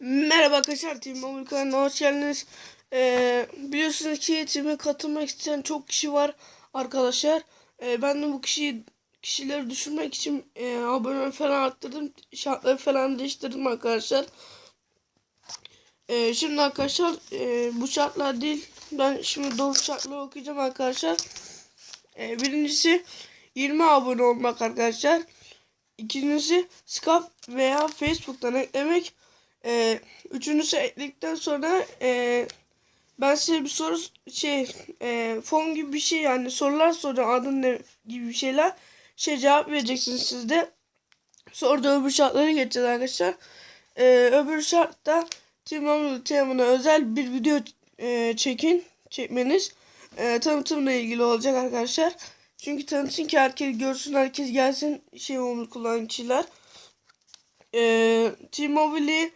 Merhaba arkadaşlar, Team Mobile kanalına hoş geldiniz. Ee, biliyorsunuz ki Team'e katılmak isteyen çok kişi var arkadaşlar. Ee, ben de bu kişiyi kişileri düşürmek için e, abone falan arttırdım. Şartları falan değiştirdim arkadaşlar. Ee, şimdi arkadaşlar e, bu şartlar değil. Ben şimdi doğru şartları okuyacağım arkadaşlar. Ee, birincisi 20 abone olmak arkadaşlar. İkincisi Skype veya Facebook'tan eklemek. Ee, üçüncüsü ekledikten sonra e, ben size bir soru şey e, form gibi bir şey yani sorular soracağım adın ne gibi bir şeyler şey cevap vereceksiniz siz de. Sonra da öbür şartlara geçeceğiz arkadaşlar. Ee, öbür şartta Timamlı temına özel bir video e, çekin çekmeniz e, tanıtımla ilgili olacak arkadaşlar. Çünkü tanıtın ki herkes görsün herkes gelsin şey olur kullanıcılar. E, T-Mobile'i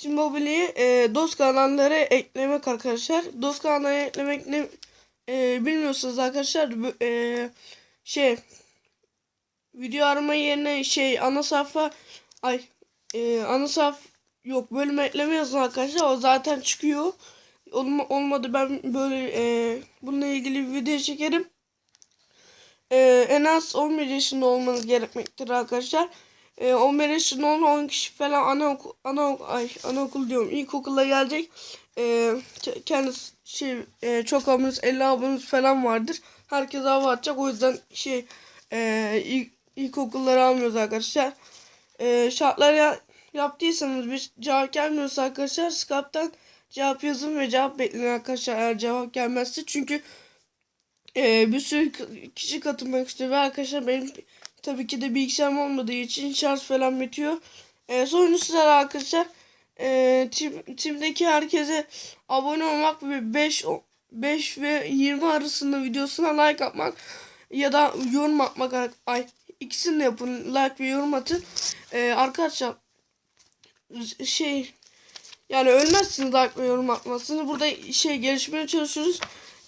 T-Mobile'i e, dost kanallara eklemek arkadaşlar. Dost kanallara eklemek ne e, bilmiyorsanız arkadaşlar e, şey video arama yerine şey ana sayfa ay e, ana sayfa yok bölüm ekleme yazın arkadaşlar o zaten çıkıyor. Olma, olmadı ben böyle e, bununla ilgili bir video çekerim. E, en az 11 yaşında olmanız gerekmektir arkadaşlar. E, 11 yaşında olan 10 kişi falan anaokul, anaokul, ay, anaokul diyorum ilkokula gelecek. E, kendisi şey e, çok aboneniz 50 aboneniz falan vardır. Herkes hava atacak o yüzden şey e, ilk, ilkokulları almıyoruz arkadaşlar. E, şartlar ya, yaptıysanız bir cevap gelmiyorsa arkadaşlar Skype'tan cevap yazın ve cevap bekleyin arkadaşlar eğer cevap gelmezse çünkü e, bir sürü kişi katılmak istiyor ve arkadaşlar benim tabii ki de bilgisayarım olmadığı için şarj falan bitiyor. E, sonrasında arkadaşlar e, tim, timdeki herkese abone olmak ve 5 5 ve 20 arasında videosuna like atmak ya da yorum atmak ay ikisini de yapın like ve yorum atın. E, arkadaşlar şey yani ölmezsiniz like ve yorum atmazsınız. Burada şey gelişmeye çalışıyoruz.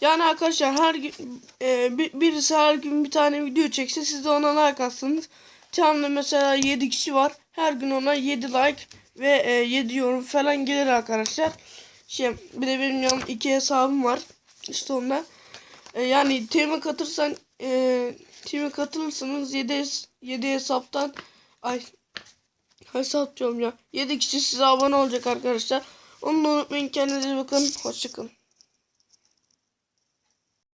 Yani arkadaşlar her gün e, bir, birisi her gün bir tane video çekse siz de ona like atsanız. Canlı mesela 7 kişi var. Her gün ona 7 like ve e, 7 yorum falan gelir arkadaşlar. Şey bir de benim yanım iki hesabım var. İşte onda. E, yani team'e katırsan e, team'e katılırsanız 7 7 hesaptan ay hesap diyorum ya. 7 kişi size abone olacak arkadaşlar. Onu da unutmayın kendinize bakın. Hoşçakalın.